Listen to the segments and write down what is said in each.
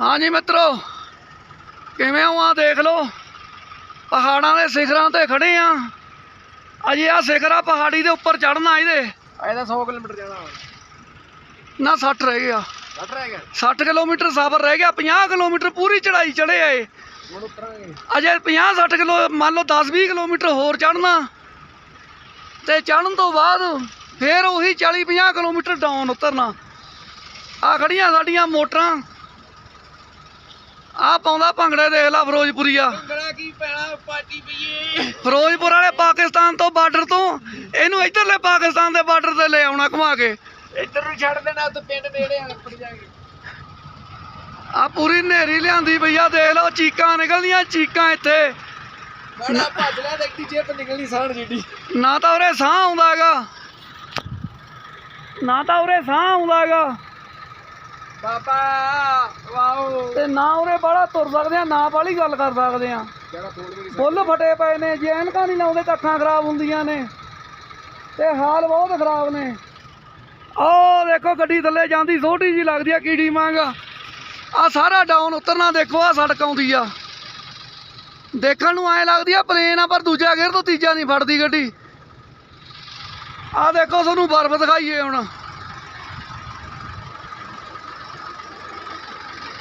ਹਾਂਜੀ ਮਿੱਤਰੋ ਕਿਵੇਂ ਹੋ ਆ ਦੇਖ ਲਓ। ਪਹਾੜਾਂ ਦੇ ਸਿਖਰਾਂ ਤੇ ਖੜੇ ਆ। ਅਜੇ ਆ ਸਿਖਰਾ ਪਹਾੜੀ ਦੇ ਉੱਪਰ ਚੜਨਾ ਇਹਦੇ ਇਹਦਾ 100 ਕਿਲੋਮੀਟਰ ਜਾਣਾ ਨਾ 60 ਰਹਿ ਗਿਆ। ਕੱਟ ਰਹਿ ਗਿਆ? 60 ਕਿਲੋਮੀਟਰ ਸਫ਼ਰ ਰਹਿ ਗਿਆ 50 ਕਿਲੋਮੀਟਰ ਪੂਰੀ ਚੜਾਈ ਚੜੇ ਆਏ ਅਜੇ 50 60 ਕਿਲੋ ਮੰਨ ਲਓ 10 20 ਕਿਲੋਮੀਟਰ ਹੋਰ ਚੜਨਾ ਤੇ ਚੜਨ ਤੋਂ ਬਾਅਦ ਫੇਰ ਉਹੀ 40 50 ਕਿਲੋਮੀਟਰ ਡਾਊਨ ਉਤਰਨਾ। ਆ ਖੜੀਆਂ ਸਾਡੀਆਂ ਮੋਟਰਾਂ। ਆ ਪਾਉਂਦਾ ਭੰਗੜੇ ਦੇਖ ਲਾ ਫਿਰੋਜ਼ਪੁਰੀਆ ਭੰਗੜਾ ਕੀ ਪੈਣਾ ਪਾਰਟੀ ਪਈਏ ਫਿਰੋਜ਼ਪੁਰ ਵਾਲੇ ਪਾਕਿਸਤਾਨ ਤੋਂ ਬਾਰਡਰ ਤੋਂ ਇਹਨੂੰ ਇੱਧਰਲੇ ਪਾਕਿਸਤਾਨ ਦੇ ਬਾਰਡਰ ਤੇ ਲੈ ਆਉਣਾ ਘੁਮਾ ਕੇ। ਇੱਧਰ ਨੂੰ ਛੱਡ ਦੇਣਾ ਉੱਥੇ ਪਿੰਡ ਨੇੜੇ ਆ ਲੱਪੜ ਜਾਗੇ ਆ ਪੂਰੀ ਨੇਰੀ ਲਿਆਂਦੀ ਭਈਆ ਦੇਖ ਲਓ ਚੀਕਾਂ ਨਿਕਲਦੀਆਂ ਚੀਕਾਂ ਇੱਥੇ। ਬੜਾ ਭੱਜ ਲਿਆ ਤੇ ਇੱਡੀ ਜੇਬ ਨਿਕਲਣੀ ਸਾਣ ਜਿੱਡੀ। ਨਾ ਤਾਂ ਉਰੇ ਸਾਹ ਆਉਂਦਾ ਹੈਗਾ। ਨਾ ਤਾਂ ਉਰੇ ਸਾਹ ਆਉਂਦਾ ਹੈਗਾ। ਬਾਬਾ ਤੇ ਨਾ ਉਰੇ ਬਾਹਲਾ ਤੁਰ ਸਕਦੇ ਆ, ਨਾ ਬਾਹਲੀ ਗੱਲ ਕਰ ਸਕਦੇ ਆ। ਫੁੱਲ ਫਟੇ ਪਏ ਨੇ, ਜੇ ਐਨਕਾਂ ਨਹੀਂ ਲਾਉਂਦੇ ਤਾਂ ਅੱਖਾਂ ਖਰਾਬ ਹੁੰਦੀਆਂ ਨੇ। ਤੇ ਹਾਲ ਬਹੁਤ ਖਰਾਬ ਨੇ। ਆਹ ਦੇਖੋ ਗੱਡੀ ਥੱਲੇ ਜਾਂਦੀ, ਛੋਟੀ ਜੀ ਲੱਗਦੀ ਆ, ਕੀੜੀ ਮੰਗ ਆ ਸਾਰਾ ਡਾਊਨ ਉਤਰਨਾ ਦੇਖੋ ਆ ਸੜਕ ਆਉਂਦੀ ਆ। ਦੇਖਣ ਨੂੰ ਐ ਲੱਗਦੀ ਆ ਪਲੇਨ ਆ, ਪਰ ਦੂਜਾ ਗੇਅਰ ਤੋਂ ਤੀਜਾ ਨਹੀਂ ਫੜਦੀ ਗੱਡੀ। ਆ ਦੇਖੋ, ਤੁਹਾਨੂੰ ਬਰਫ਼ ਦਿਖਾਈਏ ਹੁਣ।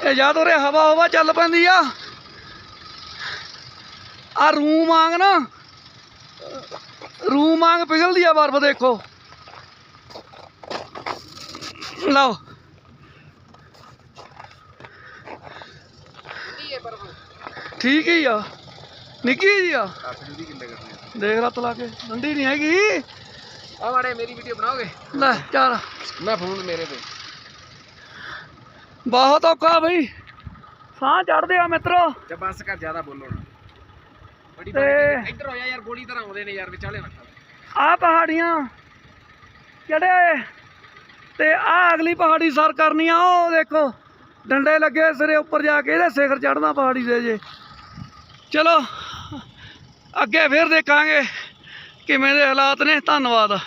ਇਹ ਜਦ ਉਰੇ ਹਵਾ ਹਵਾ ਚੱਲ ਪੈਂਦੀ ਆ। ਆ ਰੂਮ ਵਾਂਗ ਨਾ ਰੂਮ ਵਾਂਗ ਪਿਘਲਦੀ ਆ ਬਰਫ਼ ਦੇਖੋ। ਲਓ। ਠੀਕ ਹੀ ਆ। ਨਿੱਕੀ ਜੀ ਆ। 10 ਦੀ ਕਿੰਨੇ ਕਰਨੇ ਦੇਖ ਰਤ ਲਾ ਕੇ ਠੰਡੀ ਨਹੀਂ ਹੈਗੀ। ਆ ਮਾੜੇ ਮੇਰੀ ਵੀਡੀਓ ਬਣਾਓਗੇ? ਲੈ ਚੱਲ। ਮੈਂ ਫੋਨ ਮੇਰੇ ਤੇ। ਬਹੁਤ ਔਖਾ ਬਈ। ਸਾਹ ਚੜਦੇ ਆ ਮਿੱਤਰੋ। ਜੇ ਬਸ ਕਰ ਜ਼ਿਆਦਾ ਬੋਲੋ ਨਾ। ਬੜੀ ਤੇ- ਇੱਧਰ ਹੋ ਜਾ ਯਾਰ ਗੋਲੀ ਤਰ੍ਹਾਂ ਆਉਂਦੇ ਨੇ ਯਾਰ ਵਿਚਾਲੇ ਨਾ ਆ ਪਹਾੜੀਆਂ। ਚੜਿਆ ਤੇ ਆ ਅਗਲੀ ਪਹਾੜੀ ਸਰ ਕਰਨੀ ਆ ਉਹ ਦੇਖੋ। ਡੰਡੇ ਲੱਗੇ ਸਿਰੇ ਉੱਪਰ ਜਾ ਕੇ ਇਹਦੇ ਸਿਖਰ ਚੜਨਾ ਪਹਾੜੀ ਦੇ ਜੇ। ਚਲੋ ਅੱਗੇ ਫਿਰ ਦੇਖਾਂਗੇ ਕਿਵੇਂ ਦੇ ਹਾਲਾਤ ਨੇ। ਧੰਨਵਾਦ।